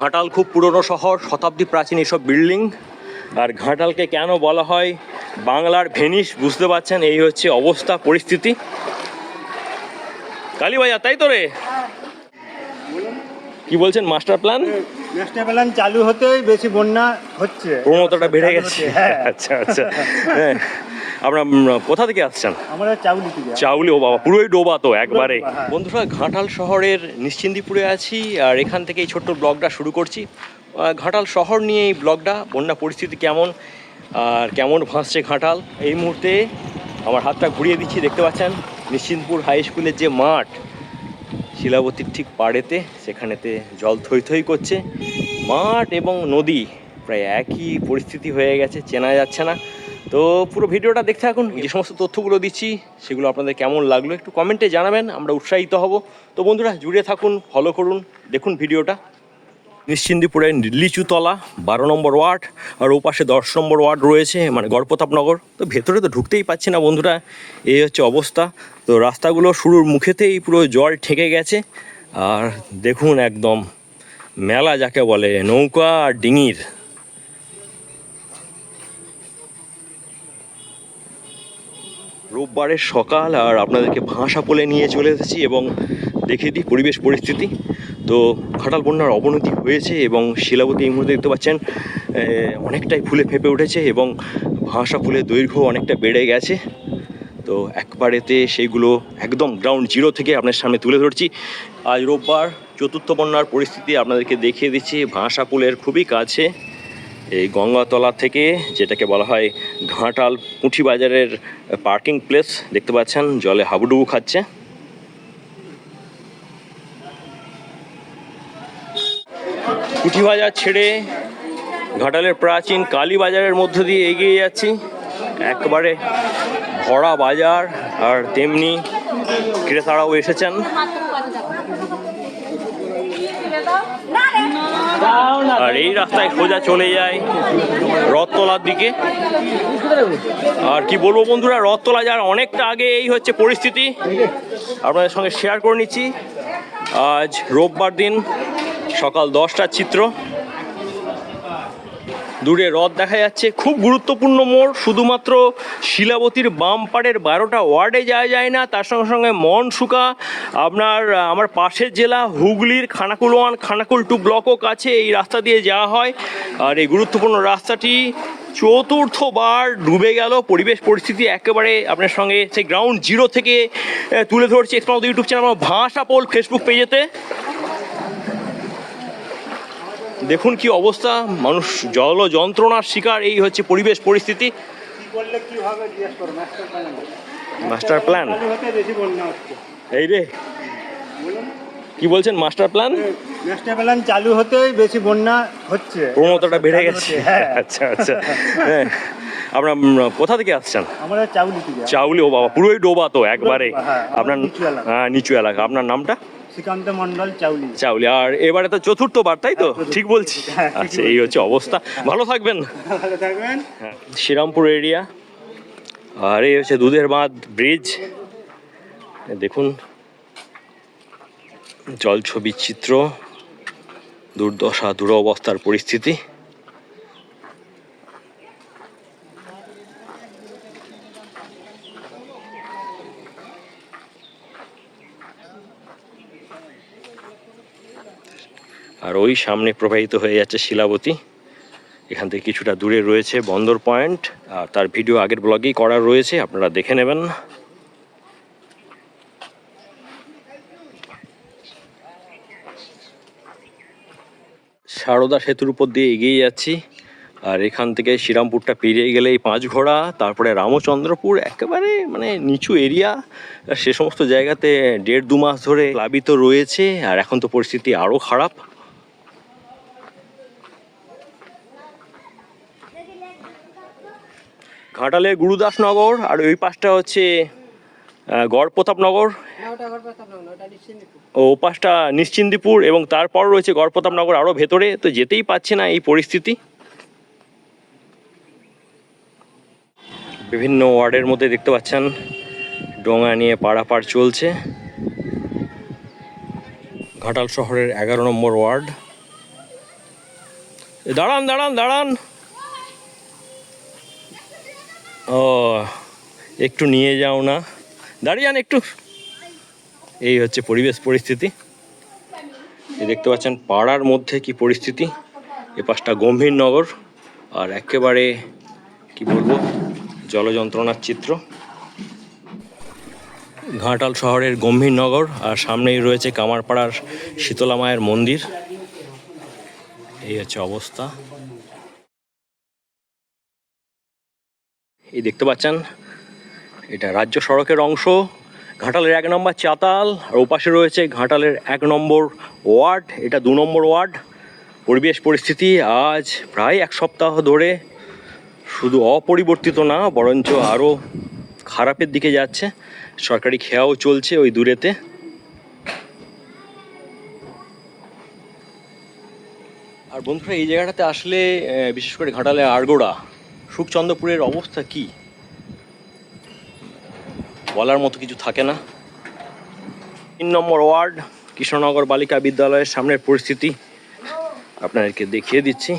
ঘাটাল খুব পুরনো শহর শতাব্দী প্রাচীন এসব বিল্ডিং। আর ঘাটালকে কেন বলা হয় বাংলার ভেনিস বুঝতে পারছেন এই হচ্ছে অবস্থা পরিস্থিতি। কালীবাজার তাই তো রে? কি বলছেন মাস্টার প্ল্যান? মাস্টার প্ল্যান চালু হতেই বেশি বন্যা হচ্ছে। প্রবণতাটা বেড়ে গেছে। হ্যাঁ। আচ্ছা আচ্ছা। হ্যাঁ। আপনার কোথা থেকে আসছেন? আমরা চাউলি থেকে চাউলি ও বাবা পুরোই ডোবা তো একবারে। হ্যাঁ। বন্ধুরা ঘাটাল শহরের নিশ্চিন্দিপুরে আছি আর এখান থেকে এই ছোট্ট ব্লগটা শুরু করছি। ঘাটাল শহর নিয়ে এই ব্লগটা বন্যা পরিস্থিতি কেমন আর কেমন ভাসছে ঘাটাল এই মুহূর্তে আমার হাতটা ঘুরিয়ে দিচ্ছি দেখতে পাচ্ছেন? নিশ্চিন্তপুর হাই স্কুলের যে মাঠ শিলাবতীর ঠিক পাড়েতে সেখানেতে জল থই থই করছে। মাঠ এবং নদী প্রায় একই পরিস্থিতি হয়ে গেছে চেনা যাচ্ছে না। তো পুরো ভিডিওটা দেখতে থাকুন, যে সমস্ত তথ্যগুলো দিচ্ছি, সেগুলো আপনাদের কেমন লাগল একটু কমেন্টে জানাবেন, আমরা উৎসাহিত হব। তো বন্ধুরা, জুড়ে থাকুন ফলো করুন, দেখুন ভিডিওটা। নিশ্চিন্দিপুরের লিচুতলা, বারো নম্বর ওয়ার্ড, আর ওপাশে দশ নম্বর ওয়ার্ড রয়েছে মানে গড়প্রতাপনগর তো ভেতরে তো ঢুকতেই পাচ্ছি না বন্ধুরা, এই হচ্ছে অবস্থা। তো রাস্তাগুলো শুরুর মুখেতেই পুরো জল ঠেকে গেছে, আর দেখুন একদম মেলা যাকে বলে, নৌকা আর ডিঙির। রোববারের সকাল আর আপনাদেরকে ভাষা পোলে নিয়ে চলে এসেছি এবং দেখে দিই পরিবেশ পরিস্থিতি। তো ঘাটাল বন্যার অবনতি হয়েছে এবং শিলাবতী এই মুহূর্তে দেখতে পাচ্ছেন অনেকটাই ফুলে ফেঁপে উঠেছে এবং ভাষা ফুলের দৈর্ঘ্য অনেকটা বেড়ে গেছে। তো একবারেতে সেইগুলো একদম গ্রাউন্ড জিরো থেকে আপনার সামনে তুলে ধরছি। আজ রোববার চতুর্থ বন্যার পরিস্থিতি আপনাদেরকে দেখিয়ে দিচ্ছি। ভাষা পুলের খুবই কাছে। এই গঙ্গাতলা থেকে যেটাকে বলা হয় ঘাটাল পুঁঠি বাজারের পার্কিং প্লেস দেখতে পাচ্ছেন, জলে হাবুডুবু খাচ্ছে। পুঁঠি বাজার ছেড়ে ঘাটালের প্রাচীন কালী বাজারের মধ্য দিয়ে এগিয়ে যাচ্ছি। একবারে ভরা বাজার, আর তেমনি ক্রেতারাও এসেছেন। আর এই রাস্তায় সোজা চলে যায় রথতলার দিকে। আর কি বলব বন্ধুরা, রথতলা যার অনেকটা আগে এই হচ্ছে পরিস্থিতি। আপনাদের সঙ্গে শেয়ার করে নিচ্ছি। আজ রোববার দিন, সকাল দশটার চিত্র। দূরে রথ দেখা যাচ্ছে। খুব গুরুত্বপূর্ণ মোড়। শুধুমাত্র শিলাবতীর বাম পাড়ের বারোটা ওয়ার্ডে যাওয়া যায় না। তার সঙ্গে সঙ্গে মনসুকা, আপনার, আমার পাশের জেলা হুগলির খানাকুল ওয়ান খানাকুল টু ব্লকও কাছে এই রাস্তা দিয়ে যাওয়া হয়। আর এই গুরুত্বপূর্ণ রাস্তাটি চতুর্থবার ডুবে গেল। পরিবেশ পরিস্থিতি একেবারে আপনার সঙ্গে সেই গ্রাউন্ড জিরো থেকে তুলে ধরছি। এক্সপ্রাউদ ইউটিউব চ্যানেল আমার ভাষা পোল ফেসবুক পেজেতে দেখুন কি অবস্থা। মানুষ জল যন্ত্রণার শিকার এই হচ্ছে পরিবেশ পরিস্থিতি। Master plan. এই রে। কি বলছেন মাস্টার প্ল্যান? মাস্টার প্ল্যান চালু হতেই বেশি বন্যা হচ্ছে প্রবণতাটা বেড়ে গেছে। হ্যাঁ আচ্ছা আচ্ছা। হ্যাঁ। আপনার কোথা থেকে আসছেন? আমরা চাউলি থেকে চাউলি ও বাবা পুরোই ডোবা তো একবারে। হ্যাঁ, আপনার হ্যাঁ নিচু এলাকা। আপনার নামটা? শ্রীকান্ত মন্ডল চাউলি। চাউলি আর এবারে তো চতুর্থবার তাই তো? হ্যাঁ, ঠিক বলছি। হ্যাঁ, আচ্ছা এই হচ্ছে অবস্থা। ভালো থাকবেন। ভালো থাকবেন। হ্যাঁ, শ্রীরামপুর এরিয়া আর এই হচ্ছে দুধের বাঁধ ব্রিজ দেখুন জল ছবি চিত্র দুর্দশা দুরবস্থার পরিস্থিতি। আর ওই সামনে প্রবাহিত হয়ে যাচ্ছে শিলাবতী। এখান থেকে কিছুটা দূরে রয়েছে বন্দর পয়েন্ট, আর তার ভিডিও আগের ব্লগেই করা রয়েছে, আপনারা দেখে নেবেন। সারদা সেতুর উপর দিয়ে এগিয়ে যাচ্ছি, আর এখান থেকে শ্রীরামপুরটা পেরিয়ে গেলে এই পাঁচ ঘোড়া, তারপরে রামচন্দ্রপুর, একেবারে মানে নিচু এরিয়া। সে সমস্ত জায়গাতে দেড় দু মাস ধরে প্লাবিত রয়েছে, আর এখন তো পরিস্থিতি আরও খারাপ। ঘাটালের গুরুদাসনগর আর ওই পাশটা হচ্ছে আহ, গড়প্রতাপনগর ও পাশটা নিশ্চিন্দিপুর এবং তারপর রয়েছে গড়প্রতাপনগর আরও ভেতরে তো যেতেই পাচ্ছে না এই পরিস্থিতি। বিভিন্ন ওয়ার্ডের মধ্যে দেখতে পাচ্ছেন ডোঙা নিয়ে পাড়াপাড় চলছে। ঘাটাল শহরের এগারো নম্বর ওয়ার্ড। দাঁড়ান দাঁড়ান দাঁড়ান। ও, একটু নিয়ে যাও না। দাঁড়িয়ে যান একটু। এই হচ্ছে পরিবেশ পরিস্থিতি। দেখতে পাচ্ছেন, পাড়ার মধ্যে কি পরিস্থিতি। এ পাশটা গম্ভীরনগর আর একেবারে, কি বলব, জলযন্ত্রণার চিত্র। ঘাটাল শহরের গম্ভীরনগর আর সামনেই রয়েছে কামারপাড়ার শীতলা মায়ের মন্দির। এই হচ্ছে অবস্থা। এই দেখতে পাচ্ছেন, এটা রাজ্য সড়কের অংশ, ঘাটালের এক নম্বর চাতাল, আর ওপাশে রয়েছে ঘাটালের এক নম্বর ওয়ার্ড, এটা দু নম্বর ওয়ার্ড। পরিবেশ পরিস্থিতি আজ প্রায় এক সপ্তাহ ধরে শুধু অপরিবর্তিত না, বরঞ্চ আরও খারাপের দিকে যাচ্ছে। সরকারি খেয়াও চলছে ওই দূরেতে। আর বন্ধুরা, এই জায়গাটাতে আসলে বিশেষ করে ঘাটালে আড়গোড়া সুখচন্দ্রপুরের অবস্থা কি? বলার মতো কিছু থাকে না। তিন নম্বর ওয়ার্ড, কৃষ্ণনগর বালিকা বিদ্যালয়ের সামনের পরিস্থিতি আপনাদেরকে দেখিয়ে দিচ্ছি।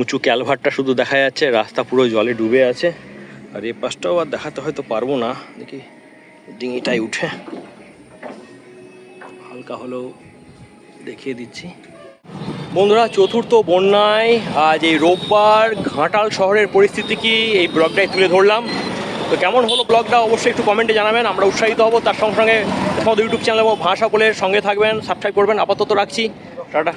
উঁচু ক্যালভারটা শুধু দেখা যাচ্ছে, রাস্তা পুরো জলে ডুবে আছে। আর এই পাশটাও আর দেখাতে হয়তো পারব না। দেখি, ডিঙিটাই উঠে। হালকা হলেও দেখিয়ে দিচ্ছি। বন্ধুরা, চতুর্থ বন্যায় আজ এই রোববার ঘাটাল শহরের পরিস্থিতি কি? এই ব্লগটাই তুলে ধরলাম। তো কেমন হলো ব্লগটা অবশ্যই একটু কমেন্টে জানাবেন। আমরা উৎসাহিত হব। তার সঙ্গে সঙ্গে ইউটিউব চ্যানেল এবং ভাষা বলে সঙ্গে থাকবেন। সাবস্ক্রাইব করবেন। আপাতত রাখছি। টাটা।